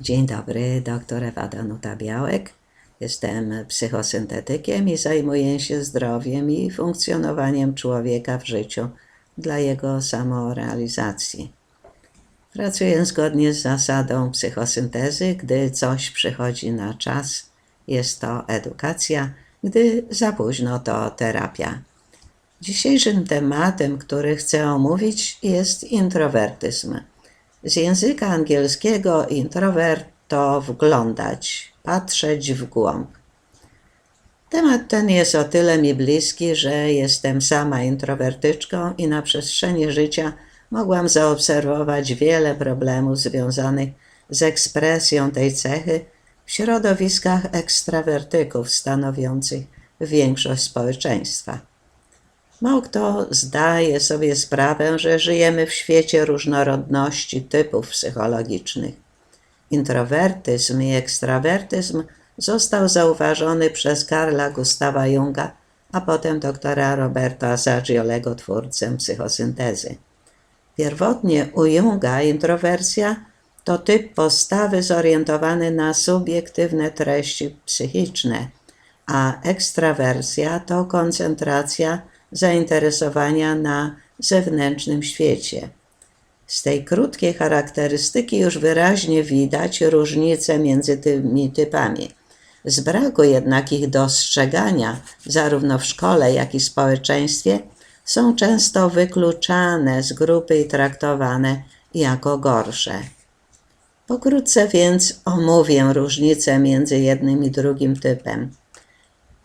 Dzień dobry, doktor Ewa Danuta Białek. Jestem psychosyntetykiem i zajmuję się zdrowiem i funkcjonowaniem człowieka w życiu dla jego samorealizacji. Pracuję zgodnie z zasadą psychosyntezy, gdy coś przychodzi na czas, jest to edukacja, gdy za późno to terapia. Dzisiejszym tematem, który chcę omówić, jest introwertyzm. Z języka angielskiego introvert to wglądać, patrzeć w głąb. Temat ten jest o tyle mi bliski, że jestem sama introwertyczką i na przestrzeni życia mogłam zaobserwować wiele problemów związanych z ekspresją tej cechy w środowiskach ekstrawertyków stanowiących większość społeczeństwa. Mało kto zdaje sobie sprawę, że żyjemy w świecie różnorodności typów psychologicznych. Introwertyzm i ekstrawertyzm został zauważony przez Karla Gustawa Junga, a potem doktora Roberta Zagiolego, twórcę psychosyntezy. Pierwotnie u Junga introwersja to typ postawy zorientowany na subiektywne treści psychiczne, a ekstrawersja to koncentracja zainteresowania na zewnętrznym świecie. Z tej krótkiej charakterystyki już wyraźnie widać różnice między tymi typami. Z braku jednak ich dostrzegania, zarówno w szkole, jak i społeczeństwie, są często wykluczane z grupy i traktowane jako gorsze. Pokrótce więc omówię różnice między jednym i drugim typem.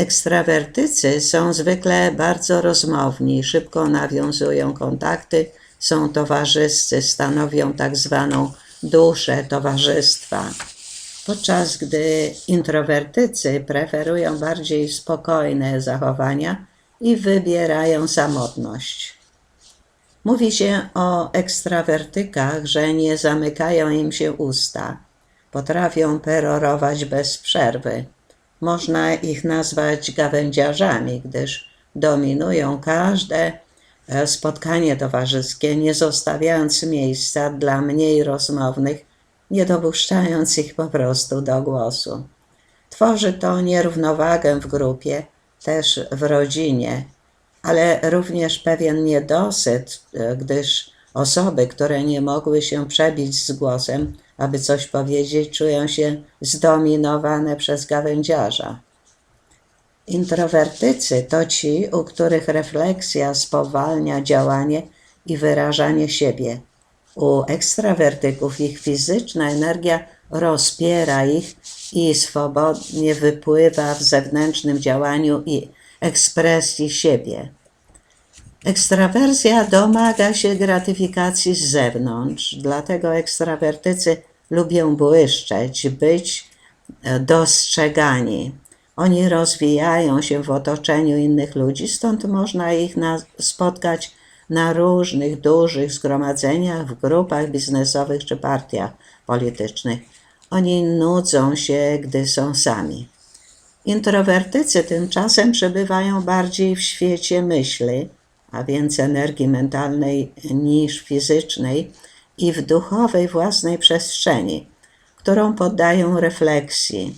Ekstrawertycy są zwykle bardzo rozmowni, szybko nawiązują kontakty, są towarzyscy, stanowią tak zwaną duszę towarzystwa. Podczas gdy introwertycy preferują bardziej spokojne zachowania i wybierają samotność. Mówi się o ekstrawertykach, że nie zamykają im się usta, potrafią perorować bez przerwy można ich nazwać gawędziarzami, gdyż dominują każde e, spotkanie towarzyskie, nie zostawiając miejsca dla mniej rozmownych, nie dopuszczając ich po prostu do głosu. Tworzy to nierównowagę w grupie, też w rodzinie, ale również pewien niedosyt, e, gdyż osoby, które nie mogły się przebić z głosem, aby coś powiedzieć, czują się zdominowane przez gawędziarza. Introwertycy to ci, u których refleksja spowalnia działanie i wyrażanie siebie. U ekstrawertyków ich fizyczna energia rozpiera ich i swobodnie wypływa w zewnętrznym działaniu i ekspresji siebie. Ekstrawersja domaga się gratyfikacji z zewnątrz, dlatego ekstrawertycy lubią błyszczeć, być e, dostrzegani. Oni rozwijają się w otoczeniu innych ludzi, stąd można ich na, spotkać na różnych dużych zgromadzeniach, w grupach biznesowych czy partiach politycznych. Oni nudzą się, gdy są sami. Introwertycy tymczasem przebywają bardziej w świecie myśli, a więc energii mentalnej niż fizycznej i w duchowej własnej przestrzeni, którą poddają refleksji.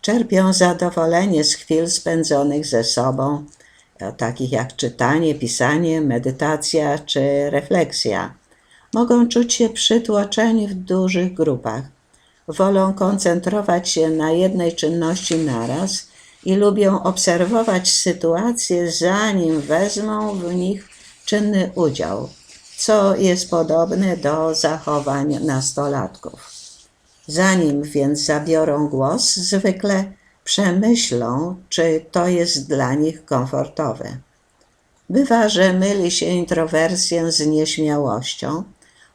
Czerpią zadowolenie z chwil spędzonych ze sobą, e, takich jak czytanie, pisanie, medytacja czy refleksja. Mogą czuć się przytłoczeni w dużych grupach. Wolą koncentrować się na jednej czynności naraz i lubią obserwować sytuacje, zanim wezmą w nich czynny udział co jest podobne do zachowań nastolatków. Zanim więc zabiorą głos, zwykle przemyślą, czy to jest dla nich komfortowe. Bywa, że myli się introwersję z nieśmiałością,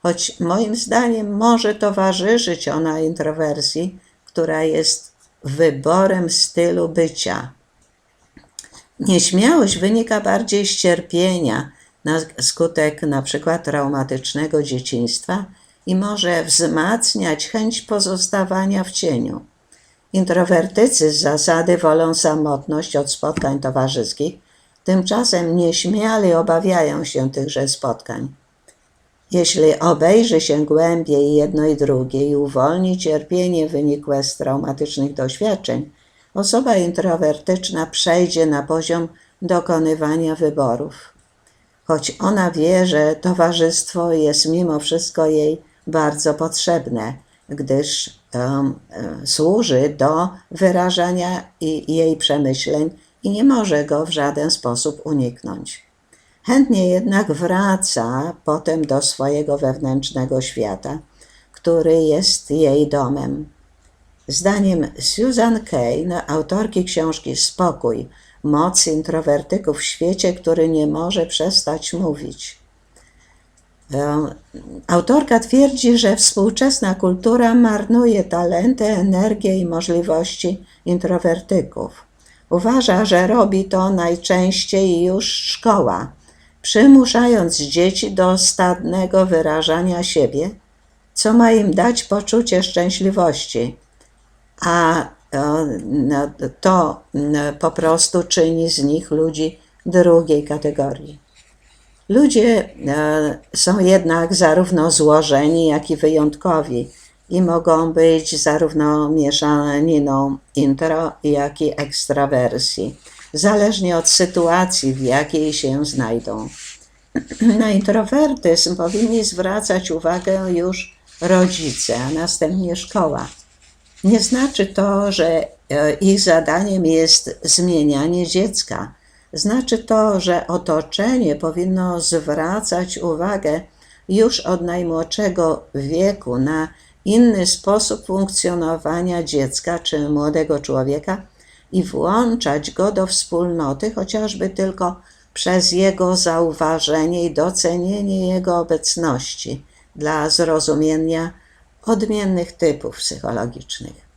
choć moim zdaniem może towarzyszyć ona introwersji, która jest wyborem stylu bycia. Nieśmiałość wynika bardziej z cierpienia, na skutek przykład traumatycznego dzieciństwa i może wzmacniać chęć pozostawania w cieniu. Introwertycy z zasady wolą samotność od spotkań towarzyskich, tymczasem nieśmiale obawiają się tychże spotkań. Jeśli obejrzy się głębiej jedno i drugie i uwolni cierpienie wynikłe z traumatycznych doświadczeń, osoba introwertyczna przejdzie na poziom dokonywania wyborów. Choć ona wie, że towarzystwo jest mimo wszystko jej bardzo potrzebne, gdyż um, służy do wyrażania jej przemyśleń i nie może go w żaden sposób uniknąć. Chętnie jednak wraca potem do swojego wewnętrznego świata, który jest jej domem. Zdaniem Susan Kane, autorki książki Spokój, moc introwertyków w świecie, który nie może przestać mówić. E, autorka twierdzi, że współczesna kultura marnuje talenty, energię i możliwości introwertyków. Uważa, że robi to najczęściej już szkoła, przymuszając dzieci do stadnego wyrażania siebie, co ma im dać poczucie szczęśliwości, a no, to po prostu czyni z nich ludzi drugiej kategorii. Ludzie e, są jednak zarówno złożeni, jak i wyjątkowi i mogą być zarówno mieszaniną intro, jak i ekstrawersji, zależnie od sytuacji, w jakiej się znajdą. Na introwertyzm powinni zwracać uwagę już rodzice, a następnie szkoła. Nie znaczy to, że e, ich zadaniem jest zmienianie dziecka. Znaczy to, że otoczenie powinno zwracać uwagę już od najmłodszego wieku na inny sposób funkcjonowania dziecka czy młodego człowieka i włączać go do wspólnoty, chociażby tylko przez jego zauważenie i docenienie jego obecności dla zrozumienia odmiennych typów psychologicznych.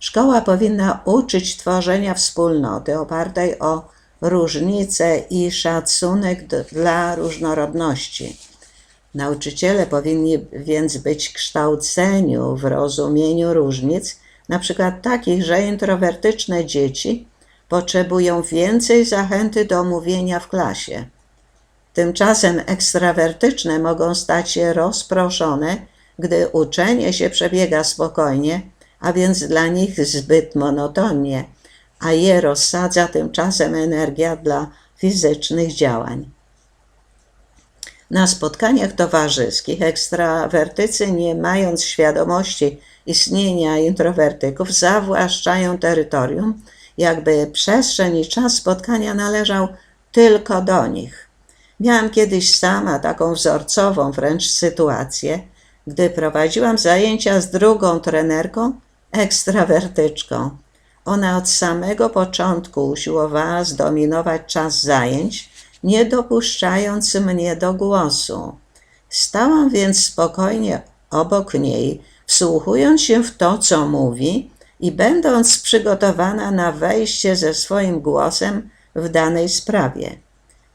Szkoła powinna uczyć tworzenia wspólnoty opartej o różnice i szacunek dla różnorodności. Nauczyciele powinni więc być kształceniu w rozumieniu różnic, na przykład takich, że introwertyczne dzieci potrzebują więcej zachęty do mówienia w klasie. Tymczasem ekstrawertyczne mogą stać się rozproszone, gdy uczenie się przebiega spokojnie, a więc dla nich zbyt monotonnie, a je rozsadza tymczasem energia dla fizycznych działań. Na spotkaniach towarzyskich ekstrawertycy, nie mając świadomości istnienia introwertyków, zawłaszczają terytorium, jakby przestrzeń i czas spotkania należał tylko do nich. Miałam kiedyś sama taką wzorcową wręcz sytuację, gdy prowadziłam zajęcia z drugą trenerką, ekstrawertyczką. Ona od samego początku usiłowała zdominować czas zajęć, nie dopuszczając mnie do głosu. Stałam więc spokojnie obok niej, wsłuchując się w to, co mówi i będąc przygotowana na wejście ze swoim głosem w danej sprawie.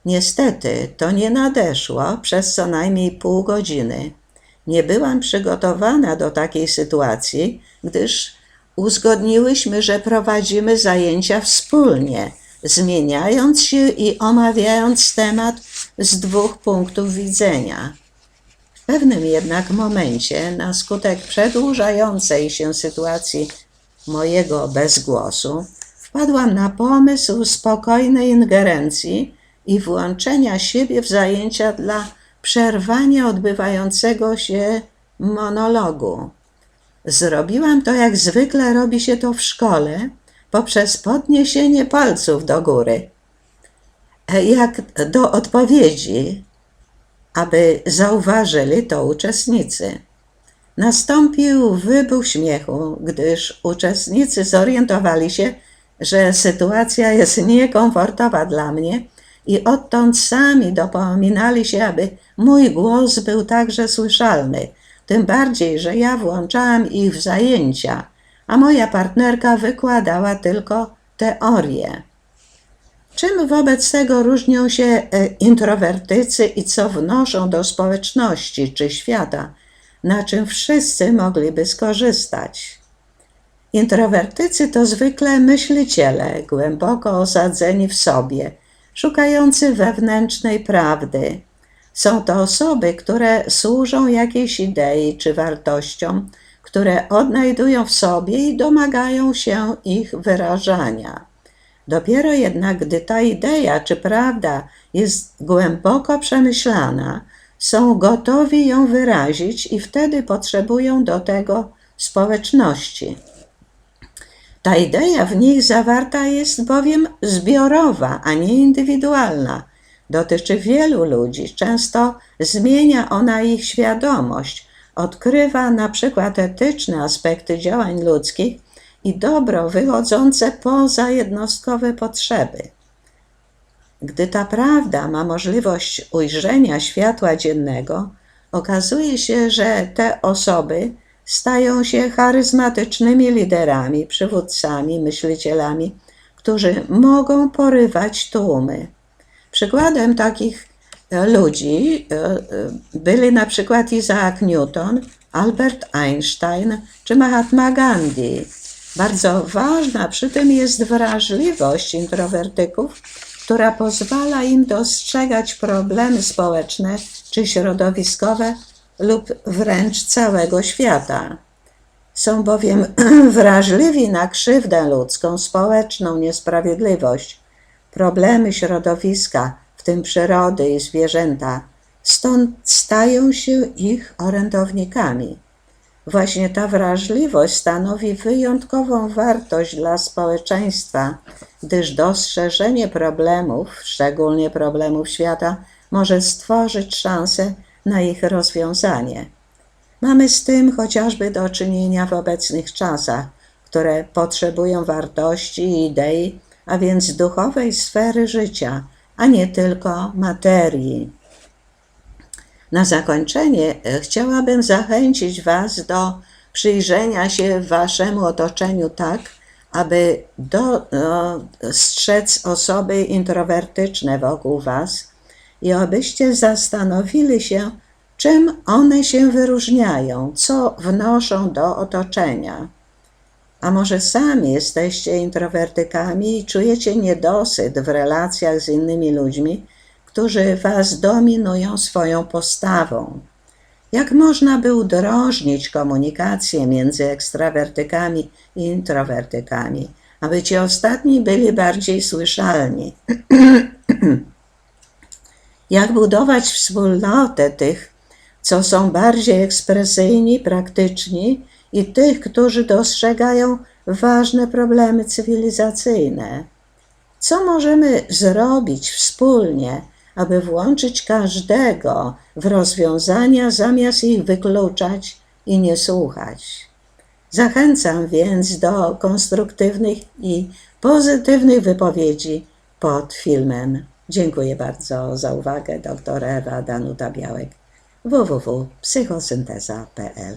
Niestety to nie nadeszło przez co najmniej pół godziny. Nie byłam przygotowana do takiej sytuacji, gdyż uzgodniłyśmy, że prowadzimy zajęcia wspólnie, zmieniając się i omawiając temat z dwóch punktów widzenia. W pewnym jednak momencie, na skutek przedłużającej się sytuacji mojego bezgłosu, wpadłam na pomysł spokojnej ingerencji i włączenia siebie w zajęcia dla przerwania odbywającego się monologu. Zrobiłam to, jak zwykle robi się to w szkole, poprzez podniesienie palców do góry, jak do odpowiedzi, aby zauważyli to uczestnicy. Nastąpił wybuch śmiechu, gdyż uczestnicy zorientowali się, że sytuacja jest niekomfortowa dla mnie i odtąd sami dopominali się, aby mój głos był także słyszalny, tym bardziej, że ja włączałam ich w zajęcia, a moja partnerka wykładała tylko teorię. Czym wobec tego różnią się e, introwertycy i co wnoszą do społeczności czy świata, na czym wszyscy mogliby skorzystać? Introwertycy to zwykle myśliciele, głęboko osadzeni w sobie – szukający wewnętrznej prawdy. Są to osoby, które służą jakiejś idei czy wartościom, które odnajdują w sobie i domagają się ich wyrażania. Dopiero jednak, gdy ta idea czy prawda jest głęboko przemyślana, są gotowi ją wyrazić i wtedy potrzebują do tego społeczności. Ta idea w nich zawarta jest bowiem zbiorowa, a nie indywidualna. Dotyczy wielu ludzi, często zmienia ona ich świadomość, odkrywa na przykład etyczne aspekty działań ludzkich i dobro wychodzące poza jednostkowe potrzeby. Gdy ta prawda ma możliwość ujrzenia światła dziennego, okazuje się, że te osoby stają się charyzmatycznymi liderami, przywódcami, myślicielami, którzy mogą porywać tłumy. Przykładem takich e, ludzi e, e, byli na przykład Isaac Newton, Albert Einstein czy Mahatma Gandhi. Bardzo ważna przy tym jest wrażliwość introwertyków, która pozwala im dostrzegać problemy społeczne czy środowiskowe lub wręcz całego świata. Są bowiem wrażliwi na krzywdę ludzką, społeczną niesprawiedliwość, problemy środowiska, w tym przyrody i zwierzęta, stąd stają się ich orędownikami. Właśnie ta wrażliwość stanowi wyjątkową wartość dla społeczeństwa, gdyż dostrzeżenie problemów, szczególnie problemów świata, może stworzyć szansę na ich rozwiązanie. Mamy z tym chociażby do czynienia w obecnych czasach, które potrzebują wartości i idei, a więc duchowej sfery życia, a nie tylko materii. Na zakończenie e, chciałabym zachęcić Was do przyjrzenia się Waszemu otoczeniu tak, aby dostrzec osoby introwertyczne wokół Was i abyście zastanowili się, czym one się wyróżniają, co wnoszą do otoczenia. A może sami jesteście introwertykami i czujecie niedosyt w relacjach z innymi ludźmi, którzy was dominują swoją postawą. Jak można by udrożnić komunikację między ekstrawertykami i introwertykami, aby ci ostatni byli bardziej słyszalni? Jak budować wspólnotę tych, co są bardziej ekspresyjni, praktyczni i tych, którzy dostrzegają ważne problemy cywilizacyjne? Co możemy zrobić wspólnie, aby włączyć każdego w rozwiązania, zamiast ich wykluczać i nie słuchać. Zachęcam więc do konstruktywnych i pozytywnych wypowiedzi pod filmem. Dziękuję bardzo za uwagę. Dr Ewa Danuta Białek www.psychosynteza.pl